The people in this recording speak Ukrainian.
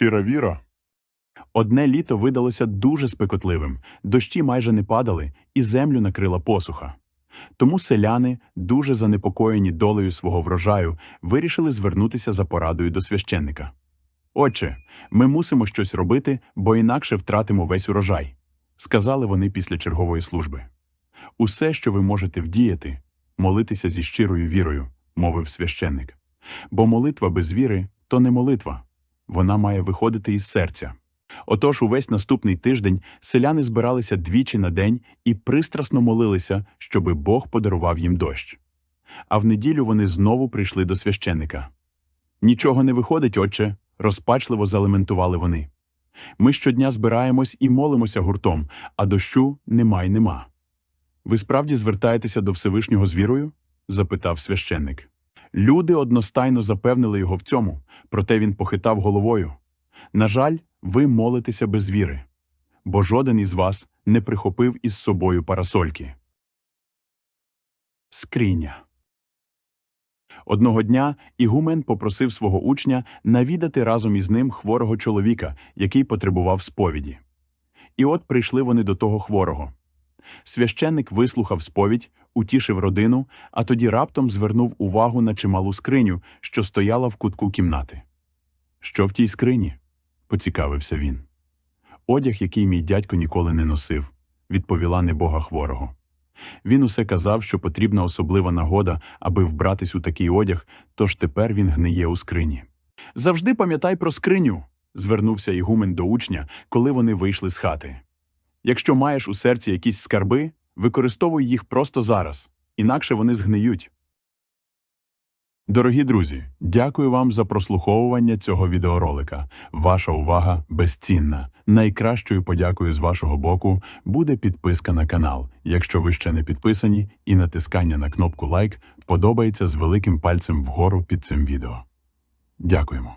щира віра. Одне літо видалося дуже спекотливим, дощі майже не падали, і землю накрила посуха. Тому селяни, дуже занепокоєні долею свого врожаю, вирішили звернутися за порадою до священника. Отче, ми мусимо щось робити, бо інакше втратимо весь урожай, сказали вони після чергової служби. Усе, що ви можете вдіяти, молитися зі щирою вірою, мовив священник. Бо молитва без віри то не молитва, вона має виходити із серця. Отож, увесь наступний тиждень селяни збиралися двічі на день і пристрасно молилися, щоби Бог подарував їм дощ. А в неділю вони знову прийшли до священика. Нічого не виходить, отче, розпачливо залементували вони. Ми щодня збираємось і молимося гуртом, а дощу нема й нема. Ви справді звертаєтеся до Всевишнього з вірою? запитав священник. Люди одностайно запевнили його в цьому, проте він похитав головою. На жаль, ви молитеся без віри, бо жоден із вас не прихопив із собою парасольки. Скриня Одного дня Ігумен попросив свого учня навідати разом із ним хворого чоловіка, який потребував сповіді. І от прийшли вони до того хворого. Священник вислухав сповідь, утішив родину, а тоді раптом звернув увагу на чималу скриню, що стояла в кутку кімнати. Що в тій скрині? поцікавився він. Одяг, який мій дядько ніколи не носив, відповіла небога хворого. Він усе казав, що потрібна особлива нагода, аби вбратись у такий одяг, тож тепер він гниє у скрині. Завжди пам'ятай про скриню, звернувся Ігумен до учня, коли вони вийшли з хати. Якщо маєш у серці якісь скарби, використовуй їх просто зараз, інакше вони згниють. Дорогі друзі, дякую вам за прослуховування цього відеоролика. Ваша увага безцінна. Найкращою подякою з вашого боку буде підписка на канал, якщо ви ще не підписані, і натискання на кнопку лайк подобається з великим пальцем вгору під цим відео. Дякуємо.